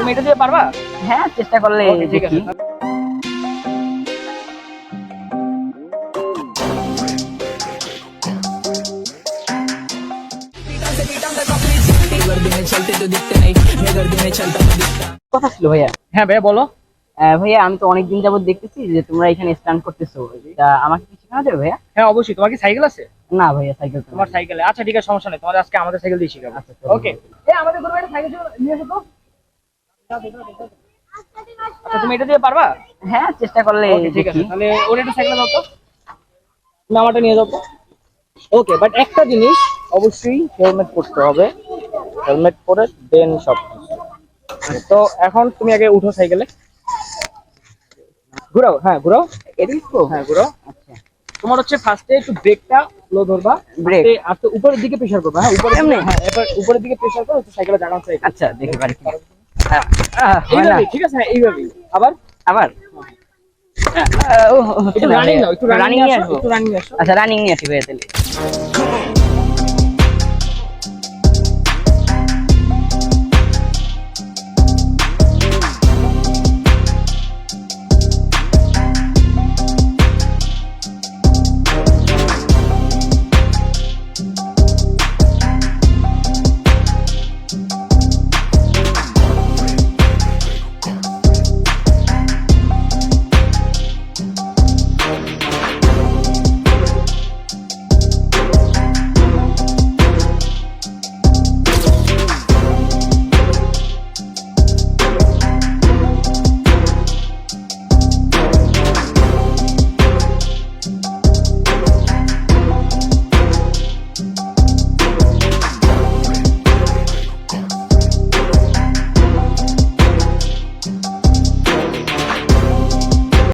তুমি এটা দিয়ে পারবা? হ্যাঁ চেষ্টা করলে ঠিক আছে। কথা ছিল ভাইয়া। হ্যাঁ ভাইয়া বলো। ভাইয়া আমি তো অনেকদিন যাবত দেখতেছি যে তোমরা এখানে স্ট্যান্ড করতেছো। তা আমাকে কি শেখানো যাবে ভাইয়া? হ্যাঁ অবশ্যই। তোমার কি সাইকেল আছে? না ভাইয়া সাইকেল তোমার সাইকেল। আচ্ছা ঠিক আছে সমস্যা নেই। তোমাদের আজকে আমাদের সাইকেল দিয়ে শিখাবো। ওকে এ আমাদের গ্রুপে সাইকেল নিয়ে এসো তো। তুমি এটা দিয়ে পারবা? হ্যাঁ চেষ্টা করলে ঠিক আছে। তাহলে ওর একটা সাইকেল দাও তো। তুমি আমারটা নিয়ে যাও তো। ওকে বাট একটা জিনিস অবশ্যই হেলমেট পরতে হবে। হেলমেট পরে দেন সব তো এখন তুমি আগে উঠো সাইকেলে। ঘুরাও হ্যাঁ ঘুরাও। এদিকে? হ্যাঁ ঘুরাও। আচ্ছা। তোমার হচ্ছে ফার্স্টে একটু ব্রেকটা স্লো ধরবা। ব্রেক আর তো উপরের দিকে প্রেসার করবা। হ্যাঁ উপরের এমনি? হ্যাঁ এবার উপরের দিকে প্রেসার করো তো সাইকেলে জাগান সাইকেল। আচ্ছা দেখি পারি। এইভাবে ঠিক আছে? আবার? আবার? রানিং নাও একটু রানিং নিয়ে আসো আচ্ছা রানিং নিয়ে আসি তাহলে।